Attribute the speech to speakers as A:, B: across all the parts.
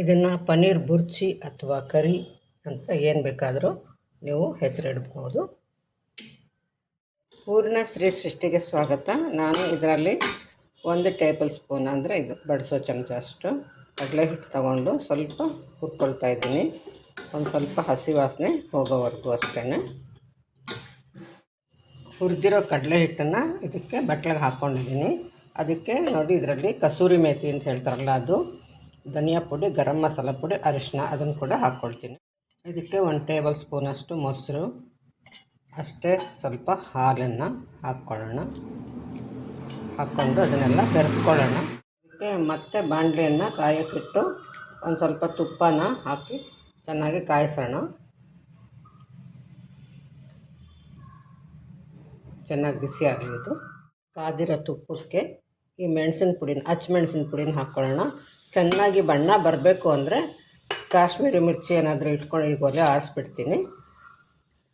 A: ಇದನ್ನು ಪನ್ನೀರ್ ಬುರ್ಚಿ ಅಥವಾ ಕರಿ ಅಂತ ಏನು ಬೇಕಾದರೂ ನೀವು ಹೆಸರಿಡ್ಬೋದು ಪೂರ್ಣ ಸ್ತ್ರೀ ಸೃಷ್ಟಿಗೆ ಸ್ವಾಗತ. ನಾನು ಇದರಲ್ಲಿ ಒಂದು ಟೇಬಲ್ ಸ್ಪೂನ್ ಅಂದರೆ ಇದು ಬಡಿಸೋ ಚಮಚ ಅಷ್ಟು. ಕಡಲೆ ಹಿಟ್ಟು ತಗೊಂಡು ಸ್ವಲ್ಪ ಹುರ್ಕೊಳ್ತಾ ಇದ್ದೀನಿ. ಒಂದು ಸ್ವಲ್ಪ ಹಸಿ ವಾಸನೆ ಹೋಗೋವರೆಗೂ ಅಷ್ಟೇ ಹುರಿದಿರೋ ಕಡಲೆ ಹಿಟ್ಟನ್ನು ಇದಕ್ಕೆ ಬಟ್ಲಿಗೆ ಹಾಕ್ಕೊಂಡಿದ್ದೀನಿ ಅದಕ್ಕೆ ನೋಡಿ ಇದರಲ್ಲಿ ಕಸೂರಿ ಮೇಥಿ ಅಂತ ಹೇಳ್ತಾರಲ್ಲ ಅದು. ಧನಿಯಾ ಪುಡಿ, ಗರಂ ಮಸಾಲ ಪುಡಿ ಅರಿಶಿನ ಅದನ್ನು ಕೂಡ ಹಾಕ್ಕೊಳ್ತೀನಿ ಇದಕ್ಕೆ ಒಂದು ಟೇಬಲ್ ಸ್ಪೂನಷ್ಟು ಮೊಸರು, ಅಷ್ಟೇ ಸ್ವಲ್ಪ ಹಾಲನ್ನು ಹಾಕ್ಕೊಳ್ಳೋಣ. ಹಾಕ್ಕೊಂಡು ಅದನ್ನೆಲ್ಲ ಬೆರೆಸ್ಕೊಳ್ಳೋಣ. ಇದಕ್ಕೆ ಮತ್ತೆ ಬಾಣಲೆಯನ್ನು ಕಾಯಕ್ಕಿಟ್ಟು ಒಂದು ಸ್ವಲ್ಪ ತುಪ್ಪನ ಹಾಕಿ ಚೆನ್ನಾಗಿ ಕಾಯಿಸೋಣ. ಚೆನ್ನಾಗಿ ಬಿಸಿ ಆಗಲಿ ಇದು. ಕಾದಿರೋ ತುಪ್ಪಕ್ಕೆ ಈ ಮೆಣಸಿನ ಪುಡಿನ ಮೆಣಸಿನ ಪುಡಿನ ಹಾಕ್ಕೊಳ್ಳೋಣ. ಚೆನ್ನಾಗಿ ಬಣ್ಣ ಬರಬೇಕು ಅಂದರೆ ಕಾಶ್ಮೀರಿ ಮಿರ್ಚಿ ಏನಾದರೂ ಇಟ್ಕೊಂಡು ಈಗ ಒಲೆ ಆರಿಸ್ಬಿಡ್ತೀನಿ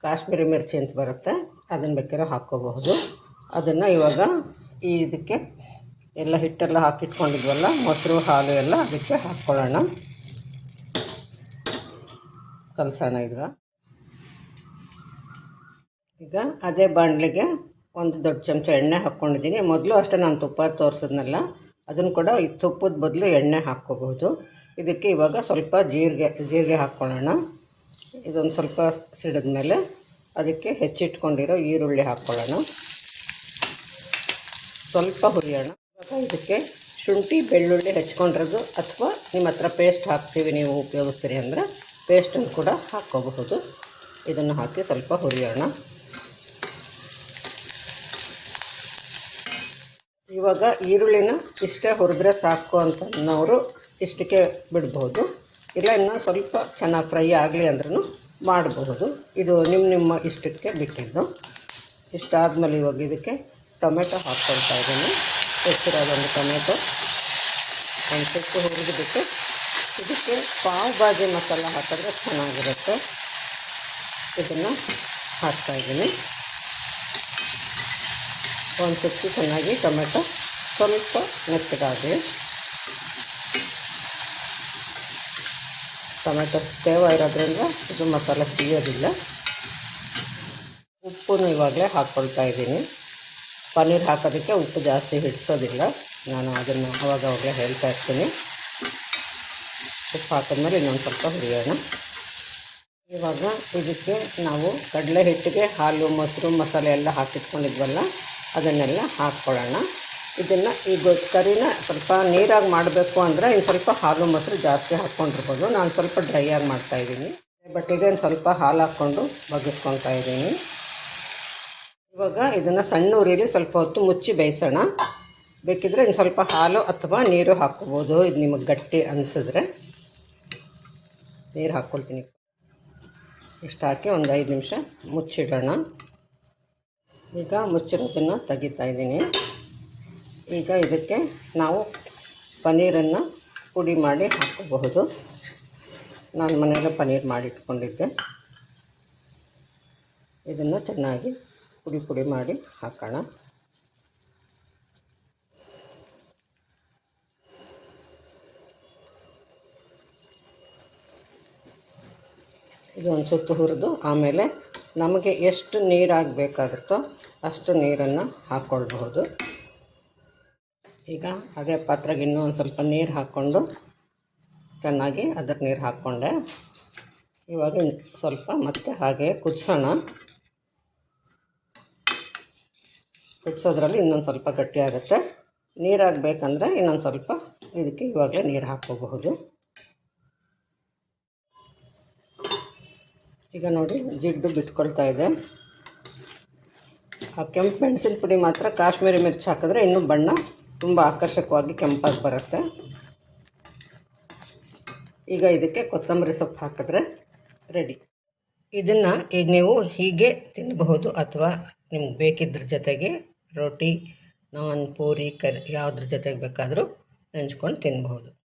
A: ಕಾಶ್ಮೀರಿ ಮಿರ್ಚಿ ಅಂತ ಬರುತ್ತೆ. ಅದನ್ನು ಬೇಕಾದ್ರೆ ಹಾಕ್ಕೋಬಹುದು. ಅದನ್ನು ಇವಾಗ ಈ ಇದಕ್ಕೆ ಎಲ್ಲ ಹಿಟ್ಟೆಲ್ಲ ಹಾಕಿಟ್ಕೊಂಡಿದ್ವಲ್ಲ, ಮೊಸರು, ಹಾಲು ಎಲ್ಲ ಅದಕ್ಕೆ ಹಾಕ್ಕೊಳ್ಳೋಣ. ಕಲಸೋಣ ಈಗ. ಈಗ ಅದೇ ಬಾಣಲಿಗೆ ಒಂದು ದೊಡ್ಡ ಚಮಚ ಎಣ್ಣೆ ಹಾಕ್ಕೊಂಡಿದ್ದೀನಿ. ಮೊದಲು ಅಷ್ಟೇ ನಾನು ತುಪ್ಪ ತೋರಿಸಿದ್ನಲ್ಲ ಅದನ್ನು ಕೂಡ ಈ ತುಪ್ಪದ ಬದಲು ಎಣ್ಣೆ ಹಾಕ್ಕೋಬಹುದು. ಇದಕ್ಕೆ ಇವಾಗ ಸ್ವಲ್ಪ ಜೀರಿಗೆ ಜೀರಿಗೆ ಹಾಕ್ಕೊಳ್ಳೋಣ. ಇದೊಂದು ಸ್ವಲ್ಪ ಸಿಡಿದ ಮೇಲೆ ಅದಕ್ಕೆ ಹೆಚ್ಚಿಟ್ಕೊಂಡಿರೋ ಈರುಳ್ಳಿ ಹಾಕ್ಕೊಳ್ಳೋಣ. ಸ್ವಲ್ಪ ಹುರಿಯೋಣ. ಇವಾಗ ಇದಕ್ಕೆ ಶುಂಠಿ, ಬೆಳ್ಳುಳ್ಳಿ ಹೆಚ್ಕೊಂಡಿರೋದು ಅಥವಾ ನಿಮ್ಮ ಹತ್ರ ಪೇಸ್ಟ್ ಹಾಕ್ತೀವಿ, ನೀವು ಉಪಯೋಗಿಸ್ತೀರಿ ಅಂದರೆ ಪೇಸ್ಟನ್ನು ಕೂಡ ಹಾಕ್ಕೋಬಹುದು. ಇದನ್ನು ಹಾಕಿ ಸ್ವಲ್ಪ ಹುರಿಯೋಣ. ಇವಾಗ ಈರುಳ್ಳಿನ ಇಷ್ಟೇ ಹುರಿದ್ರೆ ಸಾಕು ಅಂತ ಅನ್ನೋರು ಇಷ್ಟಕ್ಕೆ ಬಿಡ್ಬೋದು. ಇಲ್ಲ ಇನ್ನೂ ಸ್ವಲ್ಪ ಚೆನ್ನಾಗಿ ಫ್ರೈ ಆಗಲಿ ಅಂದ್ರೂ ಮಾಡಬಹುದು ಇದು ನಿಮ್ಮ ನಿಮ್ಮ ಇಷ್ಟಕ್ಕೆ ಬಿಟ್ಟಿದ್ದು. ಇಷ್ಟಾದಮೇಲೆ ಇವಾಗ ಇದಕ್ಕೆ ಟೊಮೆಟೊ ಹಾಕ್ಕೊಳ್ತಾ ಇದ್ದೀನಿ. ಹೆಚ್ಚಿರೋದೊಂದು ಟೊಮೆಟೊ. ಒಂದು ಸುತ್ತು ಹುರಿದ್ಬಿಟ್ಟು ಇದಕ್ಕೆ ಪಾವ್ ಬಾಜಿ ಮಸಾಲ ಹಾಕಿದ್ರೆ ಚೆನ್ನಾಗಿರುತ್ತೆ. ಇದನ್ನು ಹಾಕ್ತಾಯಿದ್ದೀನಿ ಒಂದು ಸುತ್ತು ಚೆನ್ನಾಗಿ ಟೊಮೆಟೊ ಸ್ವಲ್ಪ ಮೆತ್ತಗಾಗಲಿ. ಟೊಮೆಟೊ ತೇವ ಇರೋದ್ರಿಂದ ಇದು ಮಸಾಲೆ ಸಿಗೋದಿಲ್ಲ. ಉಪ್ಪನ್ನು ಇವಾಗಲೇ ಹಾಕ್ಕೊಳ್ತಾ ಇದ್ದೀನಿ. ಪನ್ನೀರ್ ಹಾಕೋದಕ್ಕೆ ಉಪ್ಪು ಜಾಸ್ತಿ ಹಿಡಿಸೋದಿಲ್ಲ. ನಾನು ಅದನ್ನು ಅವಾಗ ಅವಾಗಲೇ ಹೇಳ್ತಾ ಇರ್ತೀನಿ. ಉಪ್ಪು ಹಾಕಿದ್ಮೇಲೆ ಇನ್ನೊಂದು ಸ್ವಲ್ಪ ಹುರಿಯೋಣ. ಇವಾಗ ಇದಕ್ಕೆ ನಾವು ಕಡಲೆ ಹಿಟ್ಟಿಗೆ ಹಾಲು, ಮೊಸರು, ಮಸಾಲೆ ಎಲ್ಲ ಹಾಕಿಟ್ಕೊಂಡಿದ್ವಲ್ಲ ಅದನ್ನೆಲ್ಲ ಹಾಕ್ಕೊಳ್ಳೋಣ ಇದನ್ನು ಈಗ ಕರಿನ ಸ್ವಲ್ಪ ನೀರಾಗಿ ಮಾಡಬೇಕು ಅಂದರೆ ಇನ್ನು ಸ್ವಲ್ಪ ಹಾಲು ಮೊಸರು ಜಾಸ್ತಿ ಹಾಕ್ಕೊಂಡಿರ್ಬೋದು ನಾನು ಸ್ವಲ್ಪ ಡ್ರೈ ಆಗಿ ಮಾಡ್ತಾಯಿದ್ದೀನಿ ಬಟ್ ಇದನ್ನು ಸ್ವಲ್ಪ ಹಾಲು ಹಾಕ್ಕೊಂಡು ಬಗ್ಗಿಸ್ಕೊತಾ ಇದ್ದೀನಿ. ಇವಾಗ ಇದನ್ನು ಸಣ್ಣ ಉರಿಲಿ ಸ್ವಲ್ಪ ಹೊತ್ತು ಮುಚ್ಚಿ ಬೇಯಿಸೋಣ. ಬೇಕಿದ್ರೆ ಇನ್ನು ಸ್ವಲ್ಪ ಹಾಲು ಅಥವಾ ನೀರು ಹಾಕ್ಕೋಬೋದು ಇದು ನಿಮಗೆ ಗಟ್ಟಿ ಅನಿಸಿದ್ರೆ. ನೀರು ಹಾಕ್ಕೊಳ್ತೀನಿ ಇಷ್ಟು ಹಾಕಿ ಒಂದು ಐದು ನಿಮಿಷ ಮುಚ್ಚಿಡೋಣ. ಈಗ ಮುಚ್ಚಿರೋದನ್ನು ತೆಗಿತಾ ಇದ್ದೀನಿ. ಈಗ ಇದಕ್ಕೆ ನಾವು ಪನ್ನೀರನ್ನು ಪುಡಿ ಮಾಡಿ ಹಾಕಬಹುದು ನಾನು ಮನೆಯಲ್ಲೇ ಪನ್ನೀರ್ ಮಾಡಿಟ್ಕೊಂಡಿದ್ದೆ. ಇದನ್ನು ಚೆನ್ನಾಗಿ ಪುಡಿ ಪುಡಿ ಮಾಡಿ ಹಾಕೋಣ. ಇದು ಒಂದು ಸುತ್ತು ಹುರಿದು ಆಮೇಲೆ ನಮಗೆ ಎಷ್ಟು ನೀರಾಗಬೇಕಾಗುತ್ತೋ ಅಷ್ಟು ನೀರನ್ನು ಹಾಕ್ಕೊಳ್ಬಹುದು. ಈಗ ಅದೇ ಪಾತ್ರೆಗೆ ಇನ್ನೂ ಒಂದು ಸ್ವಲ್ಪ ನೀರು ಹಾಕ್ಕೊಂಡು ಚೆನ್ನಾಗಿ ಅದಕ್ಕೆ ನೀರು ಹಾಕ್ಕೊಂಡೆ. ಇವಾಗ ಸ್ವಲ್ಪ ಮತ್ತೆ ಹಾಗೆ ಕುದಿಸೋಣ. ಕುದಿಸೋದ್ರಲ್ಲಿ ಇನ್ನೊಂದು ಸ್ವಲ್ಪ ಗಟ್ಟಿಯಾಗುತ್ತೆ ನೀರಾಗಬೇಕಂದ್ರೆ ಇನ್ನೊಂದು ಸ್ವಲ್ಪ ಇದಕ್ಕೆ ಇವಾಗಲೇ ನೀರು ಹಾಕ್ಕೋಬಹುದು. ಈಗ ನೋಡಿ, ಜಿಡ್ಡು ಬಿಟ್ಕೊಳ್ತಾ ಇದೆ. ಆ ಕೆಂಪು ಮೆಣಸಿನ ಪುಡಿ ಮಾತ್ರ ಕಾಶ್ಮೀರಿ ಮಿರ್ಚಿ ಹಾಕಿದ್ರೆ ಇನ್ನೂ ಬಣ್ಣ ತುಂಬ ಆಕರ್ಷಕವಾಗಿ ಕೆಂಪಾಗಿ ಬರುತ್ತೆ. ಈಗ ಇದಕ್ಕೆ ಕೊತ್ತಂಬರಿ ಸೊಪ್ಪು ಹಾಕಿದ್ರೆ ರೆಡಿ ಇದನ್ನು ಈಗ ನೀವು ಹೀಗೆ ತಿನ್ನಬಹುದು ಅಥವಾ ನಿಮ್ಗೆ ಬೇಕಿದ್ರ ಜೊತೆಗೆ ರೋಟಿ ನಾನ್ ಪೂರಿ, ಕರಿ, ಯಾವುದ್ರ ಜೊತೆಗೆ ಬೇಕಾದರೂ ನೆಂಚ್ಕೊಂಡು ತಿನ್ಬಹುದು.